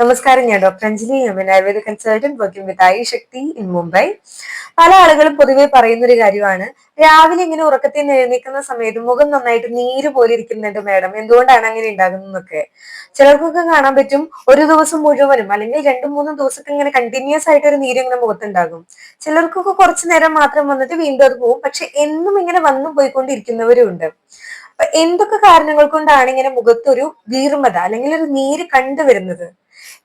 നമസ്കാരം ഞാൻ doctor Anjali. M Ayurveda consultant working with I Shakti in Mumbai പല ആളുകളും പൊതുവെ പറയുന്ന ഒരു കാര്യമാണ് രാവിലെ ഇങ്ങനെ ഉറക്കത്തിൽ നിന്ന് എഴുന്നേൽക്കുന്ന സമയത്ത് മുഖം നന്നായിട്ട് നീര് പോലെ ഇരിക്കുന്നുണ്ട് മാഡം. എന്തുകൊണ്ടാണ് അങ്ങനെ ഉണ്ടാകുന്നതൊക്കെ ചിലർക്കൊക്കെ കാണാൻ പറ്റും ഒരു ദിവസം മുഴുവനും അല്ലെങ്കിൽ രണ്ടും മൂന്നും ദിവസമൊക്കെ ഇങ്ങനെ കണ്ടിന്യൂസ് ആയിട്ട് ഒരു നീര് ഇങ്ങനെ മുഖത്തുണ്ടാകും. ചിലർക്കൊക്കെ കുറച്ചു നേരം മാത്രം വന്നിട്ട് വീണ്ടും അത് പോകും പക്ഷെ എന്നും ഇങ്ങനെ വന്നു പോയിക്കൊണ്ടിരിക്കുന്നവരും ഉണ്ട് അപ്പൊ എന്തൊക്കെ കാരണങ്ങൾ കൊണ്ടാണ് ഇങ്ങനെ മുഖത്തൊരു വീർമത അല്ലെങ്കിൽ ഒരു നീര് കണ്ടുവരുന്നത്?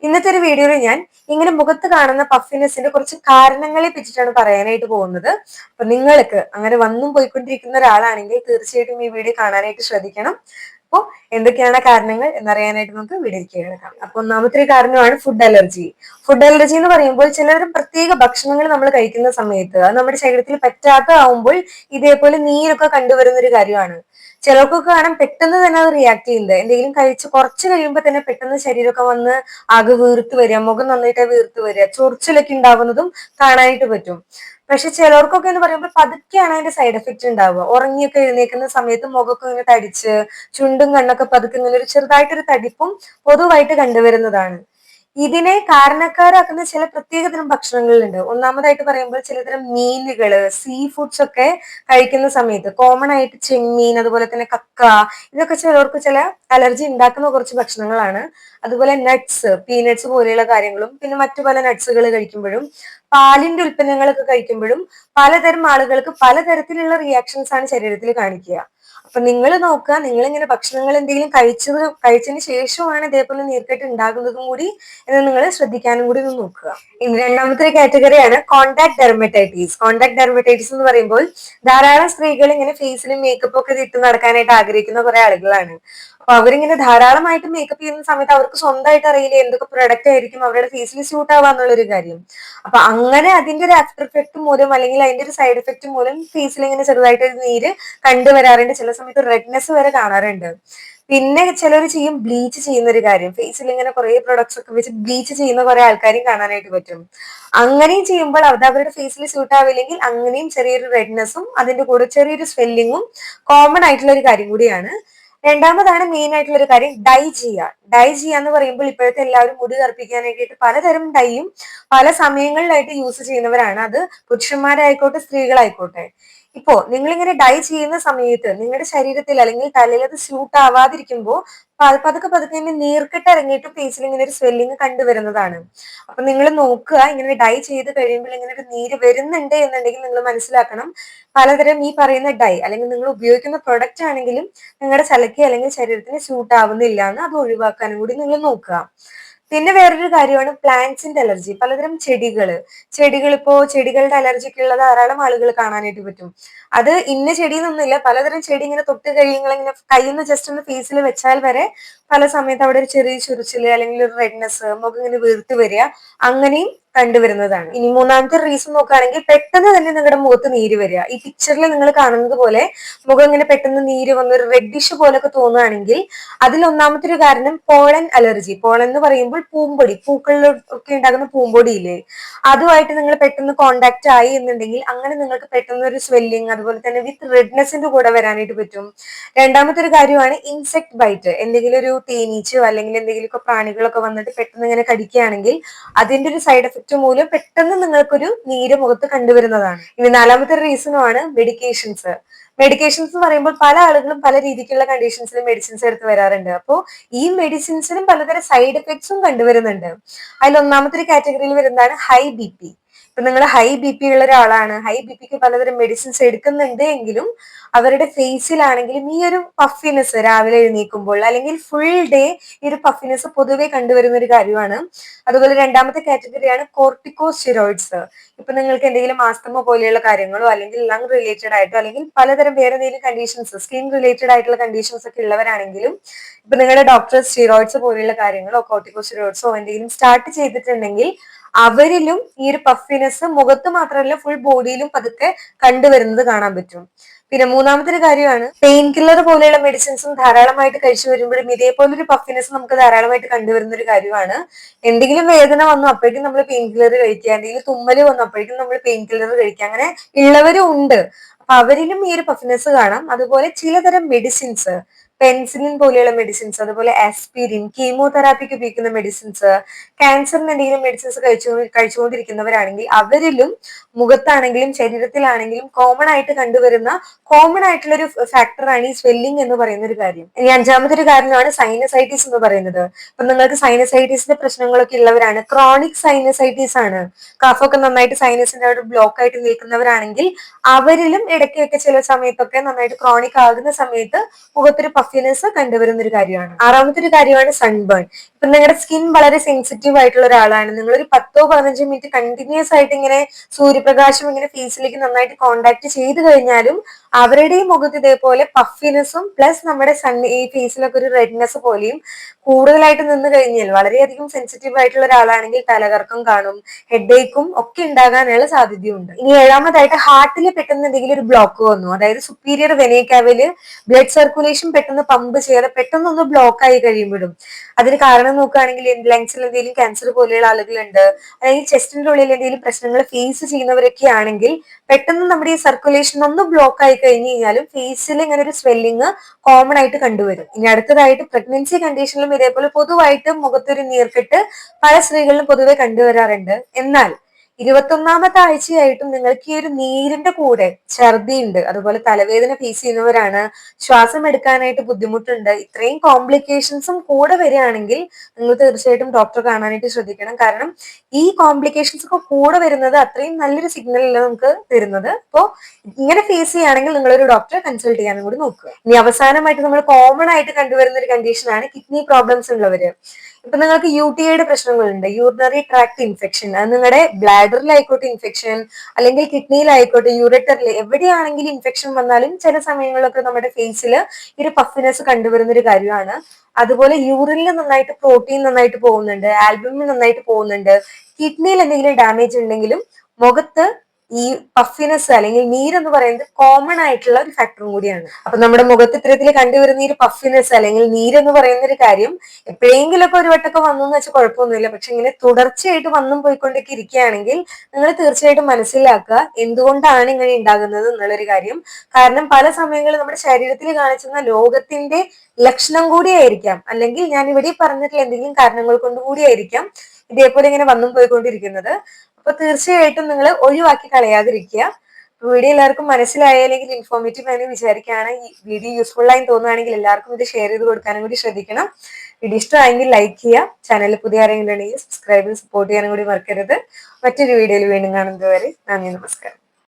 ഇന്നത്തെ ഒരു വീഡിയോയിൽ ഞാൻ ഇങ്ങനെ മുഖത്ത് കാണുന്ന പഫിനെസിന്റെ കുറച്ച് കാരണങ്ങളെ പറ്റിയിട്ടാണ് പറയാനായിട്ട് പോകുന്നത്. അപ്പൊ നിങ്ങൾക്ക് അങ്ങനെ വന്നും പോയിക്കൊണ്ടിരിക്കുന്ന ഒരാളാണെങ്കിൽ തീർച്ചയായിട്ടും ഈ വീഡിയോ കാണാനായിട്ട് ശ്രദ്ധിക്കണം. അപ്പോൾ എന്തൊക്കെയാണ് കാരണങ്ങൾ എന്നറിയാനായിട്ട് നമുക്ക് വീഡിയോയ്ക്ക് കിടക്കാം അപ്പൊ ഒന്നാമത്തെ ഒരു കാരണമാണ് ഫുഡ് അലർജി ഫുഡ് അലർജി എന്ന് പറയുമ്പോൾ ചിലരും പ്രത്യേക ഭക്ഷണങ്ങൾ നമ്മൾ കഴിക്കുന്ന സമയത്ത് അത് നമ്മുടെ ശരീരത്തിൽ പറ്റാത്ത ആവുമ്പോൾ ഇതേപോലെ നീരൊക്കെ കണ്ടുവരുന്ന ഒരു കാര്യമാണ്. ചിലർക്കൊക്കെ കാണാൻ പെട്ടെന്ന് തന്നെ അത് റിയാക്ട് ചെയ്യുന്നത് എന്തെങ്കിലും കഴിച്ച് കുറച്ച് കഴിയുമ്പോൾ തന്നെ പെട്ടെന്ന് ശരീരമൊക്കെ വന്ന് ആകെ വീർത്ത് വരിക മുഖം നന്നായിട്ട് വീർത്ത് വരിക ചൊറിച്ചിലൊക്കെ ഉണ്ടാവുന്നതും കാണാനായിട്ട് പറ്റും. പക്ഷെ ചിലർക്കൊക്കെ എന്ന് പറയുമ്പോൾ പതുക്കെയാണ് അതിന്റെ സൈഡ് എഫക്റ്റ് ഉണ്ടാവുക. ഉറങ്ങിയൊക്കെ എഴുന്നേക്കുന്ന സമയത്ത് മുഖമൊക്കെ ഇങ്ങനെ തടിച്ച് ചുണ്ടും കണ്ണൊക്കെ പതുക്കെ ഇങ്ങനെ ഒരു ചെറുതായിട്ടൊരു തടിപ്പും പൊതുവായിട്ട് കണ്ടുവരുന്നതാണ്. ഇതിനെ കാരണക്കാരാക്കുന്ന ചില പ്രത്യേകതരം ഭക്ഷണങ്ങളുണ്ട്. ഒന്നാമതായിട്ട് പറയുമ്പോൾ ചിലതരം മീനുകൾ സീ ഫുഡ്സ് ഒക്കെ കഴിക്കുന്ന സമയത്ത് കോമൺ ആയിട്ട് ചെമ്മീൻ അതുപോലെ തന്നെ കക്ക ഇതൊക്കെ ചിലർക്ക് ചില അലർജി ഉണ്ടാക്കുന്ന കുറച്ച് ഭക്ഷണങ്ങളാണ്. അതുപോലെ നട്ട്സ് പീനട്സ് പോലെയുള്ള കാര്യങ്ങളും പിന്നെ മറ്റു പല നട്ട്സുകൾ കഴിക്കുമ്പോഴും പാലിന്റെ ഉൽപ്പന്നങ്ങളൊക്കെ കഴിക്കുമ്പോഴും പലതരം ആളുകൾക്ക് പലതരത്തിലുള്ള റിയാക്ഷൻസ് ആണ് ശരീരത്തിൽ കാണിക്കുക. അപ്പൊ നിങ്ങൾ നോക്കുക. നിങ്ങൾ ഇങ്ങനെ ഭക്ഷണങ്ങൾ എന്തെങ്കിലും കഴിച്ചത് കഴിച്ചതിന് ശേഷമാണ് ഇതേപോലെ നീർക്കെട്ട് ഉണ്ടാകുന്നതും കൂടി എന്ന് നിങ്ങൾ ശ്രദ്ധിക്കാനും കൂടി ഒന്ന് നോക്കുക. ഇനി രണ്ടാമത്തെ കാറ്റഗറിയാണ് കോണ്ടാക്ട് ഡെർമറ്റൈറ്റീസ് കോണ്ടാക്ട് ഡെർമറ്റൈറ്റീസ് എന്ന് പറയുമ്പോൾ ധാരാളം സ്ത്രീകൾ ഇങ്ങനെ ഫേസിലും മേക്കപ്പ് ഒക്കെ ഇട്ട് നടക്കാനായിട്ട് ആഗ്രഹിക്കുന്ന കുറെ ആളുകളാണ്. അപ്പൊ അവരിങ്ങനെ ധാരാളമായിട്ട് മേക്കപ്പ് ചെയ്യുന്ന സമയത്ത് അവർക്ക് സ്വന്തമായിട്ട് അറിയില്ല എന്തൊക്കെ പ്രൊഡക്റ്റ് ആയിരിക്കും അവരുടെ ഫേസിൽ സ്യൂട്ട് ആവാന്നുള്ള ഒരു കാര്യം. അപ്പൊ അങ്ങനെ അതിന്റെ ഒരു ആഫ്റ്റർ എഫക്ട് മൂലം അല്ലെങ്കിൽ അതിന്റെ ഒരു സൈഡ് എഫക്ട് മൂലം ഫേസിൽ ഇങ്ങനെ ചെറുതായിട്ട് നീര് കണ്ടുവരാറുണ്ട് ചില സമയത്ത് റെഡ്നെസ് വരെ കാണാറുണ്ട്. പിന്നെ ചിലർ ചെയ്യും ബ്ലീച്ച് ചെയ്യുന്ന ഒരു കാര്യം ഫേസിൽ ഇങ്ങനെ കുറെ പ്രൊഡക്ട്സ് ഒക്കെ വെച്ച് ബ്ലീച്ച് ചെയ്യുന്ന കുറെ ആൾക്കാരെയും കാണാനായിട്ട് പറ്റും. അങ്ങനെയും ചെയ്യുമ്പോൾ അത് അവരുടെ ഫേസിൽ സ്യൂട്ട് ആവില്ലെങ്കിൽ അങ്ങനെയും ചെറിയൊരു റെഡ്നെസ്സും അതിന്റെ കൂടെ ചെറിയൊരു സ്വെല്ലിങ്ങും കോമൺ ആയിട്ടുള്ള ഒരു കാര്യം കൂടിയാണ്. രണ്ടാമതാണ് മെയിൻ ആയിട്ടുള്ള ഒരു കാര്യം ഡൈ ചെയ്യുക ഡൈ ചെയ്യുക എന്ന് പറയുമ്പോൾ ഇപ്പോഴത്തെ എല്ലാവരും മുടി കറുപ്പിക്കാനായിട്ട് പലതരം ഡൈയും പല സമയങ്ങളിലായിട്ട് യൂസ് ചെയ്യുന്നവരാണ്. അത് പുരുഷന്മാരായിക്കോട്ടെ സ്ത്രീകളായിക്കോട്ടെ. ഇപ്പോ നിങ്ങളിങ്ങനെ ഡൈ ചെയ്യുന്ന സമയത്ത് നിങ്ങളുടെ ശരീരത്തിൽ അല്ലെങ്കിൽ തലയിൽ അത് സ്യൂട്ട് ആവാതിരിക്കുമ്പോൾ പതുക്കെ പതുക്കെ ഇങ്ങനെ നീർക്കെട്ട് ഇറങ്ങിയിട്ട് ഫേസിൽ ഇങ്ങനെ ഒരു സ്വെല്ലിങ് കണ്ടുവരുന്നതാണ്. അപ്പൊ നിങ്ങൾ നോക്കുക ഇങ്ങനെ ഡൈ ചെയ്ത് കഴിയുമ്പോൾ ഇങ്ങനെ ഒരു നീര് വരുന്നുണ്ട് എന്നുണ്ടെങ്കിൽ നിങ്ങൾ മനസ്സിലാക്കണം. പലതരം ഈ പറയുന്ന ഡൈ അല്ലെങ്കിൽ നിങ്ങൾ ഉപയോഗിക്കുന്ന പ്രൊഡക്റ്റ് ആണെങ്കിലും നിങ്ങളുടെ ചലക്കി അല്ലെങ്കിൽ ശരീരത്തിന് സ്യൂട്ട് ആവുന്നില്ല എന്ന് അത് ഒഴിവാക്കാനും കൂടി നിങ്ങൾ നോക്കുക. പിന്നെ വേറൊരു കാര്യമാണ് പ്ലാന്റ്സിന്റെ അലർജി പലതരം ചെടികൾ ചെടികൾ ഇപ്പോ ചെടികളുടെ അലർജിക്ക് ഉള്ള ധാരാളം ആളുകൾ കാണാനായിട്ട് പറ്റും. അത് ഇന്ന ചെടി എന്നൊന്നുമില്ല പലതരം ചെടി ഇങ്ങനെ തൊട്ട് കഴിയുമ്പോൾ ഇങ്ങനെ കയ്യിൽ നിന്ന് ജസ്റ്റ് ഒന്ന് ഫേസിൽ വെച്ചാൽ വരെ പല സമയത്ത് അവിടെ ഒരു ചെറിയ ചുറിച്ചിൽ അല്ലെങ്കിൽ ഒരു റെഡ്നെസ് മുഖം ഇങ്ങനെ വീർത്ത് വരിക. അങ്ങനെയും കണ്ടുവരുന്നതാണ്. ഇനി മൂന്നാമത്തെ റീസൺ നോക്കുകയാണെങ്കിൽ പെട്ടെന്ന് തന്നെ നിങ്ങളുടെ മുഖത്ത് നീര് വരിക. ഈ പിക്ചറിൽ നിങ്ങൾ കാണുന്നത് പോലെ മുഖം ഇങ്ങനെ പെട്ടെന്ന് നീര് വന്ന് ഒരു റെഡിഷ് പോലൊക്കെ തോന്നുകയാണെങ്കിൽ അതിൽ ഒന്നാമത്തെ ഒരു കാരണം പോളൻ അലർജി പോളൻ എന്ന് പറയുമ്പോൾ പൂമ്പൊടി. പൂക്കളിൽ ഒക്കെ ഉണ്ടാകുന്ന പൂമ്പൊടിയില്ലേ അതുമായിട്ട് നിങ്ങൾ പെട്ടെന്ന് കോണ്ടാക്ട് ആയി എന്നുണ്ടെങ്കിൽ അങ്ങനെ നിങ്ങൾക്ക് പെട്ടെന്ന് ഒരു സ്വെല്ലിങ് അതുപോലെ തന്നെ വിത്ത് റെഡ്നെസിന്റെ കൂടെ വരാനായിട്ട് പറ്റും. രണ്ടാമത്തെ ഒരു കാര്യമാണ് ഇൻസെക്ട് ബൈറ്റ് എന്തെങ്കിലും ഒരു തേനീച്ചയോ അല്ലെങ്കിൽ എന്തെങ്കിലുമൊക്കെ പ്രാണികളൊക്കെ വന്നിട്ട് പെട്ടെന്ന് ഇങ്ങനെ കടിക്കുകയാണെങ്കിൽ അതിന്റെ ഒരു സൈഡ് എഫക്റ്റ് മൂലം പെട്ടെന്ന് നിങ്ങൾക്കൊരു നീര് മുഖത്ത് കണ്ടുവരുന്നതാണ്. ഇനി നാലാമത്തെ റീസണുമാണ് മെഡിക്കേഷൻസ് മെഡിക്കേഷൻസ് എന്ന് പറയുമ്പോൾ പല ആളുകളും പല രീതിക്കുള്ള കണ്ടീഷൻസിൽ മെഡിസിൻസ് എടുത്ത് വരാറുണ്ട്. അപ്പോൾ ഈ മെഡിസിൻസിനും പലതരം സൈഡ് എഫക്ട്സും കണ്ടുവരുന്നുണ്ട്. അതിൽ ഒന്നാമത്തെ ഒരു കാറ്റഗറിയിൽ വരുന്നതാണ് ഹൈ ബി പി ഇപ്പൊ നിങ്ങൾ ഹൈ ബി പി ഉള്ള ഒരാളാണ്. ഹൈ ബി പിക്ക് പലതരം മെഡിസിൻസ് എടുക്കുന്നുണ്ട് എങ്കിലും അവരുടെ ഫേസിലാണെങ്കിലും ഈ ഒരു പഫിനെസ് രാവിലെ എഴുന്നേൽക്കുമ്പോൾ അല്ലെങ്കിൽ ഫുൾ ഡേ ഈ ഒരു പഫിനെസ് പൊതുവെ കണ്ടുവരുന്ന ഒരു കാര്യമാണ്. അതുപോലെ രണ്ടാമത്തെ കാറ്റഗറിയാണ് കോർട്ടിക്കോ സ്റ്റിറോയിഡ്സ് ഇപ്പൊ നിങ്ങൾക്ക് എന്തെങ്കിലും ആസ്തമ പോലെയുള്ള കാര്യങ്ങളോ അല്ലെങ്കിൽ ലങ് റിലേറ്റഡ് ആയിട്ടോ അല്ലെങ്കിൽ പലതരം വേറെ എന്തെങ്കിലും കണ്ടീഷൻസ് സ്കിൻ റിലേറ്റഡ് ആയിട്ടുള്ള കണ്ടീഷൻസ് ഒക്കെ ഉള്ളവരാണെങ്കിലും ഇപ്പൊ നിങ്ങളുടെ ഡോക്ടർ സ്റ്റിറോയിഡ്സ് പോലെയുള്ള കാര്യങ്ങളോ കോർട്ടിക്കോ സ്റ്റിറോയിഡ്സോ എന്തെങ്കിലും സ്റ്റാർട്ട് ചെയ്തിട്ടുണ്ടെങ്കിൽ അവരിലും ഈ ഒരു പഫിനെസ് മുഖത്ത് മാത്രമല്ല ഫുൾ ബോഡിയിലും പതുക്കെ കണ്ടുവരുന്നത് കാണാൻ പറ്റും. പിന്നെ മൂന്നാമത്തെ ഒരു കാര്യമാണ് പെയിൻ കില്ലർ പോലെയുള്ള മെഡിസിൻസും ധാരാളമായിട്ട് കഴിച്ചു വരുമ്പോഴും ഇതേപോലൊരു പഫിനെസ് നമുക്ക് ധാരാളമായിട്ട് കണ്ടുവരുന്ന ഒരു കാര്യമാണ്. എന്തെങ്കിലും വേദന വന്നു അപ്പോഴേക്കും നമ്മൾ പെയിൻ കില്ലർ കഴിക്കുക എന്തെങ്കിലും തുമ്മൽ വന്നു അപ്പോഴേക്കും നമ്മൾ പെയിൻ കില്ലർ കഴിക്കുക അങ്ങനെ ഉള്ളവരും ഉണ്ട്. അപ്പൊ അവരിലും ഈ ഒരു പഫിനെസ് കാണാം. അതുപോലെ ചിലതരം മെഡിസിൻസ് പെൻസിലിൻ പോലെയുള്ള മെഡിസിൻസ് അതുപോലെ ആസ്പിരിൻ കീമോതെറാപ്പിക്ക് ഉപയോഗിക്കുന്ന മെഡിസിൻസ് ക്യാൻസറിന് എന്തെങ്കിലും മെഡിസിൻസ് കഴിച്ചു കഴിച്ചുകൊണ്ടിരിക്കുന്നവരാണെങ്കിൽ അവരിലും മുഖത്താണെങ്കിലും ശരീരത്തിലാണെങ്കിലും കോമൺ ആയിട്ട് കണ്ടുവരുന്ന കോമൺ ആയിട്ടുള്ള ഒരു ഫാക്ടറാണ് ഈ സ്വെല്ലിംഗ് എന്ന് പറയുന്ന ഒരു കാര്യം. ഇനി അഞ്ചാമത്തെ ഒരു കാര്യമാണ് സൈനസൈറ്റിസ് എന്ന് പറയുന്നത്. ഇപ്പൊ നിങ്ങൾക്ക് സൈനസൈറ്റിസിന്റെ പ്രശ്നങ്ങളൊക്കെ ഉള്ളവരാണ്. ക്രോണിക് സൈനസൈറ്റിസ് ആണ്. കഫൊക്കെ നന്നായിട്ട് സൈനസിന്റെ അവിടെ ബ്ലോക്ക് ആയിട്ട് നിൽക്കുന്നവരാണെങ്കിൽ അവരിലും ഇടയ്ക്കൊക്കെ ചില സമയത്തൊക്കെ നന്നായിട്ട് ക്രോണിക് ആകുന്ന സമയത്ത് മുഖത്തൊരു പഫിനെസ് കണ്ടുവരുന്ന ഒരു കാര്യമാണ്. ആറാമത്തെ ഒരു കാര്യമാണ് സൺബേൺ ഇപ്പൊ നിങ്ങളുടെ സ്കിൻ വളരെ സെൻസിറ്റീവ് ആയിട്ടുള്ള ഒരാളാണ്. നിങ്ങൾ ഒരു പത്തോ പതിനഞ്ചോ മിനിറ്റ് കണ്ടിന്യൂസ് ആയിട്ട് ഇങ്ങനെ സൂര്യപ്രകാശം ഇങ്ങനെ ഫേസിലേക്ക് നന്നായിട്ട് കോണ്ടാക്ട് ചെയ്ത് കഴിഞ്ഞാലും അവരുടെ മുഖത്ത് ഇതേപോലെ പഫിനെസ്സും പ്ലസ് നമ്മുടെ സൺ ഈ ഫേസിലൊക്കെ ഒരു റെഡ്നെസ് പോലെയും കൂടുതലായിട്ട് നിന്ന് കഴിഞ്ഞാൽ വളരെയധികം സെൻസിറ്റീവ് ആയിട്ടുള്ള ഒരാളാണെങ്കിൽ തലകറക്കം കാണും ഹെഡേക്കും ഒക്കെ ഉണ്ടാകാനുള്ള സാധ്യതയുണ്ട്. ഇനി ഏഴാമതായിട്ട് ഹാർട്ടിൽ പെട്ടെന്ന് എന്തെങ്കിലും ഒരു ബ്ലോക്ക് വന്നു. അതായത് സുപ്പീരിയർ വെനേക്കാവിൽ ബ്ലഡ് സർക്കുലേഷൻ പെട്ടെന്ന് പമ്പ് ചെയ്യാതെ പെട്ടെന്ന് ഒന്ന് ബ്ലോക്ക് ആയി കഴിയുമ്പോഴും. അതിന് കാരണം നോക്കുകയാണെങ്കിൽ ലങ്സിൽ എന്തെങ്കിലും ക്യാൻസർ പോലെയുള്ള ആളുകളുണ്ട്. അല്ലെങ്കിൽ ചെസ്റ്റിന്റെ ഉള്ളിൽ എന്തെങ്കിലും പ്രശ്നങ്ങൾ ഫേസ് ചെയ്യുന്നവരൊക്കെ ആണെങ്കിൽ പെട്ടെന്ന് നമ്മുടെ ഈ സർക്കുലേഷൻ ഒന്ന് ബ്ലോക്ക് ആയി കഴിഞ്ഞു കഴിഞ്ഞാലും ഫേസിൽ ഇങ്ങനെ ഒരു സ്വെല്ലിങ് കോമൺ ആയിട്ട് കണ്ടുവരും. ഇനി അടുത്തതായിട്ട് പ്രഗ്നൻസി കണ്ടീഷനിലും ഇതേപോലെ പൊതുവായിട്ട് മുഖത്തൊരു നീർക്കെട്ട് പല സ്ത്രീകളിലും പൊതുവെ കണ്ടുവരാറുണ്ട്. എന്നാൽ ഇരുപത്തൊന്നാമത്തെ ആഴ്ചയായിട്ടും നിങ്ങൾക്ക് ഈ ഒരു നീരിന്റെ കൂടെ ഛർദിയുണ്ട്. അതുപോലെ തലവേദന ഫേസ് ചെയ്യുന്നവരാണ്. ശ്വാസം എടുക്കാനായിട്ട് ബുദ്ധിമുട്ടുണ്ട്. ഇത്രയും കോംപ്ലിക്കേഷൻസും കൂടെ വരികയാണെങ്കിൽ നിങ്ങൾ തീർച്ചയായിട്ടും ഡോക്ടറെ കാണാനായിട്ട് ശ്രദ്ധിക്കണം. കാരണം ഈ കോംപ്ലിക്കേഷൻസ് ഒക്കെ കൂടെ വരുന്നത് അത്രയും നല്ലൊരു സിഗ്നൽ അല്ല നമുക്ക് തരുന്നത്. അപ്പോൾ ഇങ്ങനെ ഫേസ് ചെയ്യുകയാണെങ്കിൽ നിങ്ങളൊരു ഡോക്ടറെ കൺസൾട്ട് ചെയ്യാനും കൂടി നോക്കുക. ഇനി അവസാനമായിട്ട് നമ്മൾ കോമൺ ആയിട്ട് കണ്ടുവരുന്ന ഒരു കണ്ടീഷനാണ് കിഡ്നി പ്രോബ്ലംസ് ഉള്ളവര്. ഇപ്പൊ നിങ്ങൾക്ക് യു ടി ഐയുടെ പ്രശ്നങ്ങളുണ്ട്. യൂറിനറി ട്രാക്ട് ഇൻഫെക്ഷൻ അത് നിങ്ങളുടെ ബ്ലാഡറിലായിക്കോട്ടെ ഇൻഫെക്ഷൻ അല്ലെങ്കിൽ കിഡ്നിയിലായിക്കോട്ടെ യൂറിറ്ററിൽ എവിടെയാണെങ്കിലും ഇൻഫെക്ഷൻ വന്നാലും ചില സമയങ്ങളിലൊക്കെ നമ്മുടെ ഫേസിൽ ഒരു പഫിനെസ് കണ്ടുവരുന്ന ഒരു കാര്യമാണ്. അതുപോലെ യൂറിനിൽ നന്നായിട്ട് പ്രോട്ടീൻ നന്നായിട്ട് പോകുന്നുണ്ട് ആൽബമിൽ നന്നായിട്ട് പോകുന്നുണ്ട്. കിഡ്നിയിൽ എന്തെങ്കിലും ഡാമേജ് ഉണ്ടെങ്കിലും മുഖത്ത് ഈ പഫിനെസ് അല്ലെങ്കിൽ നീരെന്ന് പറയുന്നത് കോമൺ ആയിട്ടുള്ള ഒരു ഫാക്ടറും കൂടിയാണ്. അപ്പൊ നമ്മുടെ മുഖത്ത് ഇത്തരത്തിൽ കണ്ടുവരുന്ന ഈ പഫിനെസ് അല്ലെങ്കിൽ നീരെന്ന് പറയുന്ന ഒരു കാര്യം എപ്പോഴെങ്കിലും ഒക്കെ ഒരു വട്ടമൊക്കെ വന്നു എന്ന് വെച്ചാൽ കുഴപ്പമൊന്നുമില്ല. പക്ഷെ ഇങ്ങനെ തുടർച്ചയായിട്ട് വന്നും പോയിക്കൊണ്ടൊക്കെ ഇരിക്കുകയാണെങ്കിൽ നിങ്ങൾ തീർച്ചയായിട്ടും മനസ്സിലാക്കുക എന്തുകൊണ്ടാണ് ഇങ്ങനെ ഉണ്ടാകുന്നത് എന്നുള്ളൊരു കാര്യം. കാരണം പല സമയങ്ങളിൽ നമ്മുടെ ശരീരത്തിൽ കാണിച്ചുന്ന ലോകത്തിന്റെ ലക്ഷണം കൂടിയായിരിക്കാം. അല്ലെങ്കിൽ ഞാൻ ഇവിടെ പറഞ്ഞിട്ടുള്ള എന്തെങ്കിലും കാരണങ്ങൾ കൊണ്ട് കൂടിയായിരിക്കാം ഇതേപോലെ ഇങ്ങനെ വന്നും പോയിക്കൊണ്ടിരിക്കുന്നത്. അപ്പൊ തീർച്ചയായിട്ടും നിങ്ങൾ ഒഴിവാക്കി കളയാതിരിക്കുക. വീഡിയോ എല്ലാവർക്കും മനസ്സിലായ അല്ലെങ്കിൽ ഇൻഫോർമേറ്റീവ് ആണെന്ന് വിചാരിക്കുകയാണ് ഈ വീഡിയോ യൂസ്ഫുൾ ആയി തോന്നുകയാണെങ്കിൽ എല്ലാവർക്കും ഇത് ഷെയർ ചെയ്ത് കൊടുക്കാനും കൂടി ശ്രദ്ധിക്കണം. വീഡിയോ ഇഷ്ടമായെങ്കിൽ ലൈക്ക് ചെയ്യുക ചാനൽ പുതിയ ആരെങ്കിലും ഉണ്ടെങ്കിൽ സബ്സ്ക്രൈബ് സപ്പോർട്ട് ചെയ്യാനും കൂടി മറക്കരുത്. മറ്റൊരു വീഡിയോയിൽ വീണ്ടും കാണുന്നതുവരെ നന്ദി നമസ്കാരം.